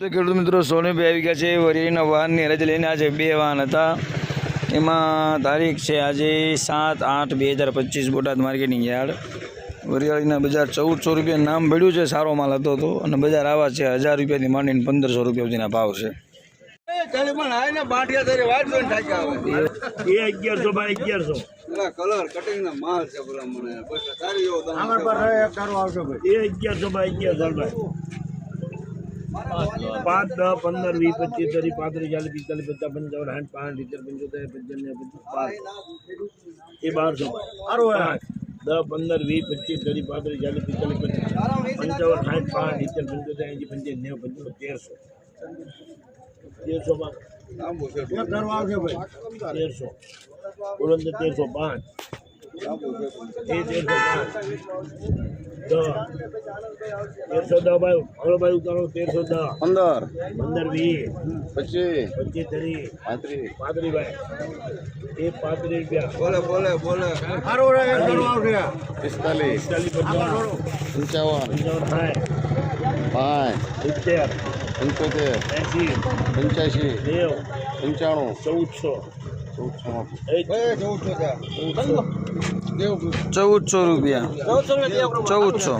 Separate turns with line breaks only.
તો ખેડૂત મિત્રો સોનીભાઈ આવી ગયા છે વરીના વાહનની હરાજી લઈને આજે બે વાહન હતા. એમાં તારીખ છે આજે સાત આઠ બે હજાર પચીસ બોટાદ માર્કેટિંગ યાર્ડ. વરિયાળીના બજાર ચૌદસો રૂપિયા નામ ભળ્યું છે સારો માલ હતો હતો અને બજાર આવા છે હજાર રૂપિયાથી માંડીને પંદરસો રૂપિયા સુધીના ભાવ છે.
અગિયારસો બાય અગિયારસો. પાંચ. દસ પંદર વીસ પચીસ ત્રીસ પાંત્રીસ ચાલીસ પિસ્તાલીસ પચાસ પંચાવન સાઠ પાંચ સિત્તેર પંચોતેર પચીસ પાંચ એ બારસો પાંચ દસ પંદર વીસ પચીસ ત્રીસ પાંત્રીસ ચાલીસ પિસ્તાલીસ પચાસ પંચાવન સાઠ પાંચ સિત્તેર પંચોતેર એંસી પંચાયત નેવું પંચાવન તેરસો તેરસો માં તેરસો બોલો તેરસો પાંચ તેરસો દસ ભાઈ હલો ભાઈ ઉતારો તેરસો દસ
પંદર.
પંદર વીસ
પચીસ.
પચીસ ત્રીસ
પાંત્રીસ.
પાંત્રીસ ભાઈ એ પાંત્રીસ રૂપિયા
બોલે બોલે બોલે પિસ્તાલીસ
પિસ્તાલીસ
પંચાવન.
પંચાવન.
પાંચ
સિત્તેર
પંચોતેર
એંસી
પંચ્યાસી
નેવું.
પંચાણું.
ચૌદસો.
ચૌદસો રૂપિયા. ચૌદસો